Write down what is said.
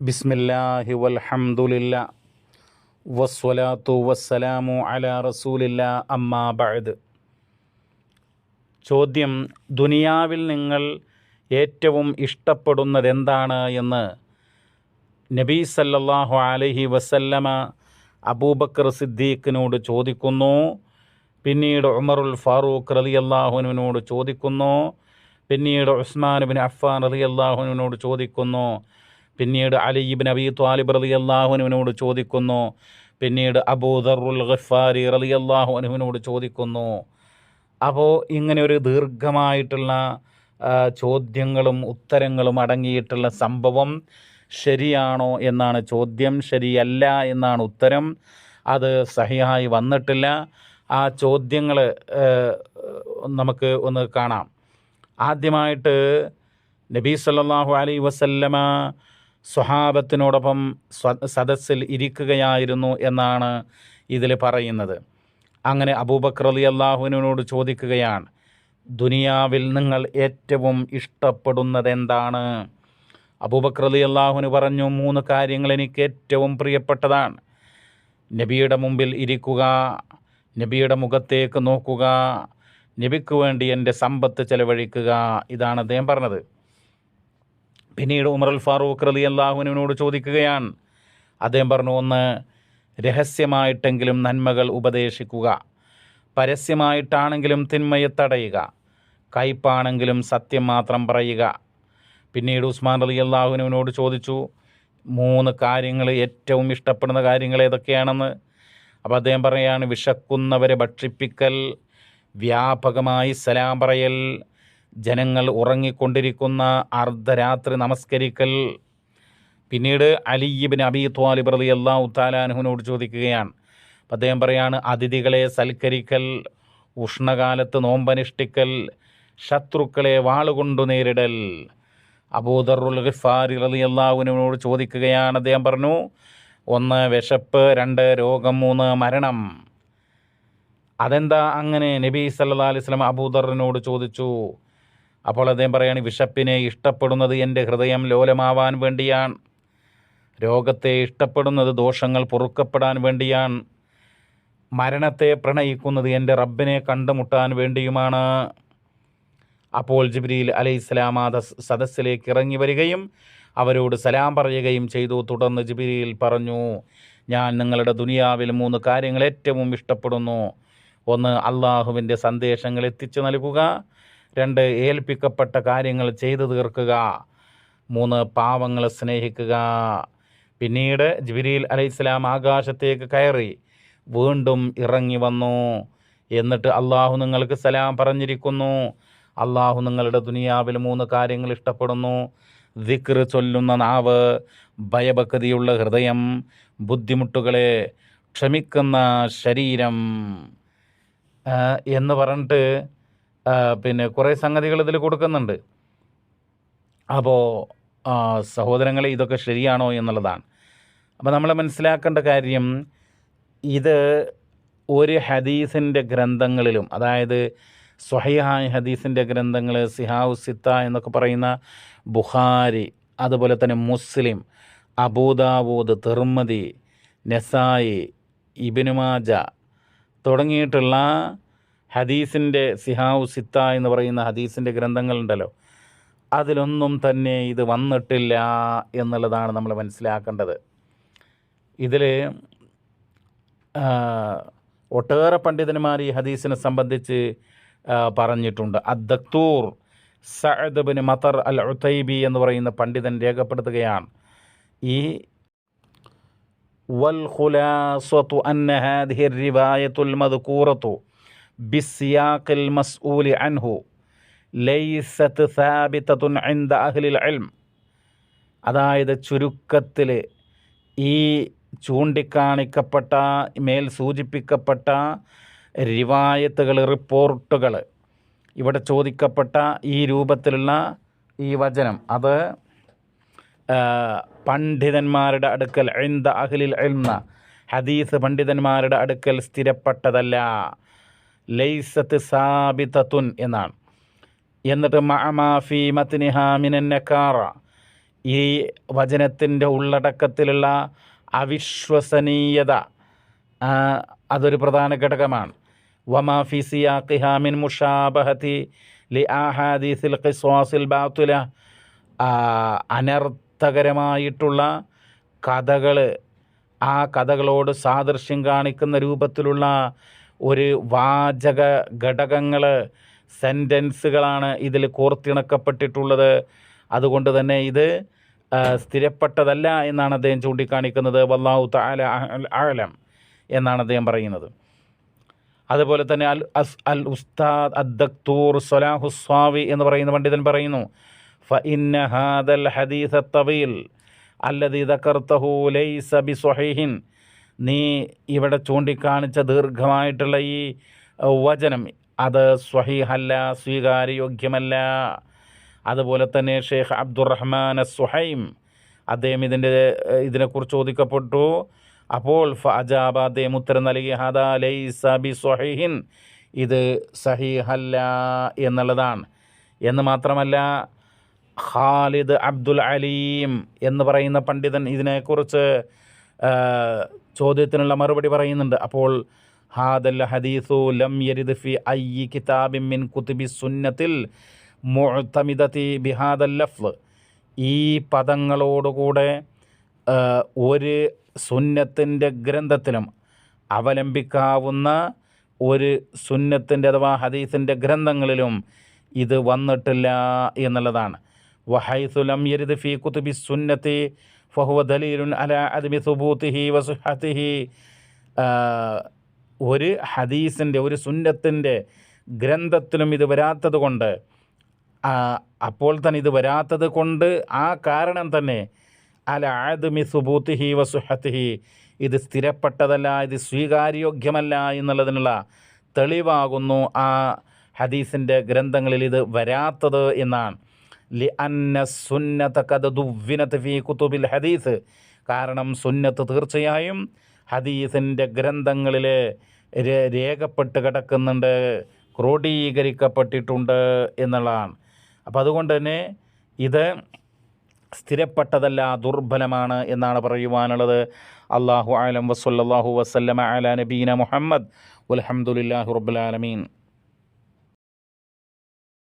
ബിസ്മില്ലാഹി വൽഹംദുലില്ല വസ്വലാത്തു വസ്സലാമു അല റസൂലില്ല അമ്മാ ബഅദ്. ചോദ്യം ദുനിയാവിൽ നിങ്ങൾ ഏറ്റവും ഇഷ്ടപ്പെടുന്നത് എന്താണ് എന്ന് നബീ സല്ലല്ലാഹു അലഹി വസല്ലമ അബൂബക്കർ സിദ്ദീഖിനോട് ചോദിക്കുന്നു. പിന്നീട് ഉമറുൽ ഫാറൂഖ് റലി അള്ളാഹുനുവിനോട് ചോദിക്കുന്നു. പിന്നീട് ഉസ്മാൻ ബിൻ അഫ്ഫാൻ റലി അള്ളാഹുനുവിനോട് ചോദിക്കുന്നു. പിന്നീട് അലിബിൻ അബി ത്വാലിബ് റലി അള്ളാഹുനുവിനോട് ചോദിക്കുന്നു. പിന്നീട് അബൂദറുൽ ഖഫാരി റലി അള്ളാഹുനുവിനോട് ചോദിക്കുന്നു. അപ്പോൾ ഇങ്ങനെ ഒരു ദീർഘമായിട്ടുള്ള ചോദ്യങ്ങളും ഉത്തരങ്ങളും അടങ്ങിയിട്ടുള്ള സംഭവം ശരിയാണോ എന്നാണ് ചോദ്യം. ശരിയല്ല എന്നാണ് ഉത്തരം. അത് സഹിയായി വന്നിട്ടില്ല. ആ ചോദ്യങ്ങൾ നമുക്ക് ഒന്ന് കാണാം. ആദ്യമായിട്ട് നബി സല്ലല്ലാഹു അലൈഹി വസല്ലമ സ്വഹാബത്തിനോടൊപ്പം സ്വ- സദസ്സിൽ ഇരിക്കുകയായിരുന്നു എന്നാണ് ഇതിൽ പറയുന്നത്. അങ്ങനെ അബൂബക്കർ അലി അള്ളാഹുവിനോട് ചോദിക്കുകയാണ് ദുനിയാവിൽ നിങ്ങൾ ഏറ്റവും ഇഷ്ടപ്പെടുന്നത് എന്താണ് അബൂബക്കർ അലി അള്ളാഹുവിന് പറഞ്ഞു മൂന്ന് കാര്യങ്ങൾ എനിക്ക് ഏറ്റവും പ്രിയപ്പെട്ടതാണ്. നബിയുടെ മുമ്പിൽ ഇരിക്കുക നബിയുടെ മുഖത്തേക്ക് നോക്കുക നബിക്ക് വേണ്ടി എന്റെ സമ്പത്ത് ചെലവഴിക്കുക ഇതാണ് അദ്ദേഹം പറഞ്ഞത്. പിന്നീട് ഉമർ അൽ ഫാറൂഖ് റലി അള്ളാഹുവിനോട് ചോദിക്കുകയാണ്. അദ്ദേഹം പറഞ്ഞു ഒന്ന് രഹസ്യമായിട്ടെങ്കിലും നന്മകൾ ഉപദേശിക്കുക. പരസ്യമായിട്ടാണെങ്കിലും തിന്മയെ തടയുക. കയ്പാണെങ്കിലും സത്യം മാത്രം പറയുക. പിന്നീട് ഉസ്മാൻ അലി അള്ളാഹുവിനോട് ചോദിച്ചു മൂന്ന് കാര്യങ്ങൾ ഏറ്റവും ഇഷ്ടപ്പെടുന്ന കാര്യങ്ങൾ ഏതൊക്കെയാണെന്ന്? അപ്പോൾ അദ്ദേഹം പറയുകയാണ് വിശക്കുന്നവരെ ഭക്ഷിപ്പിക്കൽ വ്യാപകമായി സലാം പറയൽ ജനങ്ങൾ ഉറങ്ങിക്കൊണ്ടിരിക്കുന്ന അർദ്ധരാത്രി നമസ്കരിക്കൽ. പിന്നീട് അലിയിബിൻ അബി ത്വാലിബ് റലി അള്ളാഹു താലാനുഹുവിനോട് ചോദിക്കുകയാണ്. അപ്പം അദ്ദേഹം പറയാണ് അതിഥികളെ സൽക്കരിക്കൽ ഉഷ്ണകാലത്ത് നോമ്പനുഷ്ഠിക്കൽ ശത്രുക്കളെ വാളുകൊണ്ടു നേരിടൽ. അബൂദറുൽ ഗിഫാരി റലി അള്ളാഹുവിനോട് ചോദിക്കുകയാണ്. അദ്ദേഹം പറഞ്ഞു ഒന്ന് വിശപ്പ് രണ്ട് രോഗം മൂന്ന് മരണം. അതെന്താ അങ്ങനെ നബി സല്ലാ അലൈഹി അബൂദറിനോട് ചോദിച്ചു. അപ്പോൾ അദ്ദേഹം പറയുകയാണ് വിശപ്പിനെ ഇഷ്ടപ്പെടുന്നത് എന്റെ ഹൃദയം ലോലമാവാൻ വേണ്ടിയാണ്. രോഗത്തെ ഇഷ്ടപ്പെടുന്നത് ദോഷങ്ങൾ പൊറുക്കപ്പെടാൻ വേണ്ടിയാണ്. മരണത്തെ പ്രണയിക്കുന്നത് എന്റെ റബ്ബിനെ കണ്ടുമുട്ടാൻ വേണ്ടിയുമാണ്. അപ്പോൾ ജിബ്രീൽ അലൈഹിസ്സലാം ആ സദസ്സിലേക്ക് ഇറങ്ങി വരികയും അവരോട് സലാം പറയുകയും ചെയ്തു. തുടർന്ന് ജിബ്രീൽ പറഞ്ഞു ഞാൻ നിങ്ങളുടെ ദുനിയാവിൽ മൂന്ന് കാര്യങ്ങൾ ഏറ്റവും ഇഷ്ടപ്പെടുന്നു. ഒന്ന് അള്ളാഹുവിന്റെ സന്ദേശങ്ങൾ എത്തിച്ചു നൽകുക. രണ്ട് ഏൽപ്പിക്കപ്പെട്ട കാര്യങ്ങൾ ചെയ്തു തീർക്കുക. മൂന്ന് പാവങ്ങളെ സ്നേഹിക്കുക. പിന്നീട് ജിബിരിയിൽ അലൈഹിസ്സലാം ആകാശത്തേക്ക് കയറി വീണ്ടും ഇറങ്ങി വന്നു. എന്നിട്ട് അള്ളാഹു നിങ്ങൾക്ക് സലാം പറഞ്ഞിരിക്കുന്നു. അള്ളാഹു നിങ്ങളുടെ ദുനിയാവിൽ മൂന്ന് കാര്യങ്ങൾ ഇഷ്ടപ്പെടുന്നു. ദിക്ർ ചൊല്ലുന്ന നാവ് ഭയഭക്തിയുള്ള ഹൃദയം ബുദ്ധിമുട്ടുകളെ ക്ഷമിക്കുന്ന ശരീരം എന്ന് പറഞ്ഞിട്ട് പിന്നെ കുറേ സംഗതികൾ ഇതിൽ കൊടുക്കുന്നുണ്ട്. അപ്പോൾ സഹോദരങ്ങളെ ഇതൊക്കെ ശരിയാണോ എന്നുള്ളതാണ്. അപ്പോൾ നമ്മൾ മനസ്സിലാക്കേണ്ട കാര്യം ഇത് ഒരു ഹദീസിന്റെ ഗ്രന്ഥങ്ങളിലും അതായത് സ്വഹൈഹായ ഹദീസിന്റെ ഗ്രന്ഥങ്ങൾ സിഹാവു സിത്ത എന്നൊക്കെ പറയുന്ന ബുഹാരി അതുപോലെ തന്നെ മുസ്ലിം അബൂദാബൂദ് തിർമതി നെസായി ഇബിനുമാജ തുടങ്ങിയിട്ടുള്ള ഹദീസിന്റെ സിഹാവു സിത്ത എന്ന് പറയുന്ന ഹദീസിന്റെ ഗ്രന്ഥങ്ങളുണ്ടല്ലോ. അതിലൊന്നും തന്നെ ഇത് വന്നിട്ടില്ല എന്നുള്ളതാണ് നമ്മൾ മനസ്സിലാക്കേണ്ടത്. ഇതിൽ ഒട്ടേറെ പണ്ഡിതന്മാർ ഈ ഹദീസിനെ സംബന്ധിച്ച് പറഞ്ഞിട്ടുണ്ട്. അദ്ദക്തൂർ സഅദ് ബിൻ മത്തർ അൽ ഉത്തൈബി എന്ന് പറയുന്ന പണ്ഡിതൻ രേഖപ്പെടുത്തുകയാണ്. ഈ വൽ ഖുലാസത്തു അന്ന ഹാദിഹി റിവായത്തുൽ മദ്കൂറത്തു മസ്ഊലി അൻഹു അഹ്ലിൽ അതായത് ചുരുക്കത്തിൽ ഈ ചൂണ്ടിക്കാണിക്കപ്പെട്ട മേൽ സൂചിപ്പിക്കപ്പെട്ട റിവായത്തുകൾ റിപ്പോർട്ടുകൾ ഇവിടെ ചോദിക്കപ്പെട്ട ഈ രൂപത്തിലുള്ള ഈ വചനം അത് പണ്ഡിതന്മാരുടെ അടുക്കൽ ഐന്ദ അഹ്ലിൽ എന്ന ഹദീസ് പണ്ഡിതന്മാരുടെ അടുക്കൽ സ്ഥിരപ്പെട്ടതല്ല. ലൈസത്ത് സാബിതത്തുൻ എന്നാണ്. എന്നിട്ട് മഅമാഫി ഈ വചനത്തിന്റെ ഉള്ളടക്കത്തിലുള്ള അവിശ്വസനീയത അതൊരു പ്രധാന ഘടകമാണ്. വമാഫി സിയാഖിഹാമിൻ മുഷാബഹത്തി ലി ആഹാദീസിൽ ഖിസ്വാസിൽ ബാത്തുല. അനർത്ഥകരമായിട്ടുള്ള കഥകൾ ആ കഥകളോട് സാദൃശ്യം കാണിക്കുന്ന രൂപത്തിലുള്ള ഒരു വാചക ഘടകങ്ങൾ സെന്റൻസുകളാണ് ഇതിൽ കോർത്തിണക്കപ്പെട്ടിട്ടുള്ളത്. അതുകൊണ്ട് തന്നെ ഇത് സ്ഥിരപ്പെട്ടതല്ല എന്നാണ് അദ്ദേഹം ചൂണ്ടിക്കാണിക്കുന്നത്. വല്ലാഹു താല ആഴലം എന്നാണ് അദ്ദേഹം പറയുന്നത്. അതുപോലെ തന്നെ അൽ അസ് അൽ ഉസ്താദ് അദ്ദക്തൂർ സലാഹുസ്വാവി എന്ന് പറയുന്ന പണ്ഡിതൻ പറയുന്നു ഫ ഇന്ന ഹാദൽ ഹദീസ തവീൽ അല്ലതി ദക്കർത്തഹു ലൈസ ബി സ്വഹീഹിൻ നീ ഇവിടെ ചൂണ്ടിക്കാണിച്ച ദീർഘമായിട്ടുള്ള ഈ വചനം അത് സ്വഹീഹല്ല സ്വീകാര്യയോഗ്യമല്ല. അതുപോലെ തന്നെ ഷെയ്ഖ് അബ്ദുറഹ്മാൻ സുഹൈം അദ്ദേഹം ഇതിന്റെ ഇതിനെക്കുറിച്ച് ചോദിക്കപ്പെട്ടു. അപ്പോൾ ഫജാബ് അദ്ദേഹം ഉത്തരം നൽകി ഹദാ ലൈസ ബി സ്വഹീഹിൻ ഇത് സഹീഹല്ല എന്നുള്ളതാണ്. എന്ന് മാത്രമല്ല ഖാലിദ് അബ്ദുൽ അലീം എന്ന് പറയുന്ന പണ്ഡിതൻ ഇതിനെക്കുറിച്ച് ചോദ്യത്തിനുള്ള മറുപടി പറയുന്നുണ്ട്. അപ്പോൾ ഹാദൽ ഹദീസു ലം യരിദ് ഫി ഐ കിതാബിൻ മിൻ കുത്തുബി സുന്നത്തിൽ മുഅ്തമിദതി ബിഹാദൽ ലഫ്ള് ഈ പദങ്ങളോടുകൂടെ ഒരു സുന്നത്തിന്റെ ഗ്രന്ഥത്തിലും അവലംബിക്കാവുന്ന ഒരു സുന്നത്തിന്റെ അഥവാ ഹദീസിന്റെ ഗ്രന്ഥങ്ങളിലും ഇത് വന്നിട്ടില്ല എന്നുള്ളതാണ്. വഹൈസുലം യരിദ് ഫി കുത്തുബി സുന്നത്തി ഫഹുവ ദലീലുൻ അല അദ്മി സുബൂത്തിഹി വസുഹത്തിഹി ഒരു ഹദീസിന്റെ ഒരു സുന്നത്തിന്റെ ഗ്രന്ഥത്തിലും ഇത് വരാത്തത് കൊണ്ട് അപ്പോൾ തന്നെ ഇത് വരാത്തത് കൊണ്ട് ആ കാരണം തന്നെ അല ആദ്മി സുബൂത്തിഹി വസുഹത്തിഹി ഇത് സ്ഥിരപ്പെട്ടതല്ല ഇത് സ്വീകാര്യോഗ്യമല്ല എന്നുള്ളതിനുള്ള തെളിവാകുന്നു ആ ഹദീസിന്റെ ഗ്രന്ഥങ്ങളിൽ ഇത് വരാത്തത് എന്നാണ്. ഹദീസ് കാരണം സുന്നത്ത് തീർച്ചയായും ഹദീസിന്റെ ഗ്രന്ഥങ്ങളിൽ രേഖപ്പെട്ട് കിടക്കുന്നുണ്ട് ക്രോഡീകരിക്കപ്പെട്ടിട്ടുണ്ട് എന്നുള്ളതാണ്. അപ്പോൾ അതുകൊണ്ട് തന്നെ ഇത് സ്ഥിരപ്പെട്ടതല്ല ദുർബലമാണ് എന്നാണ് പറയുവാനുള്ളത്. അള്ളാഹു ആലം വസ്ല്ലാഹു വസ്ലമ അല നബീന മുഹമ്മദ്. അലഹമുല്ലാഹു റബ്ബുലാലമീൻ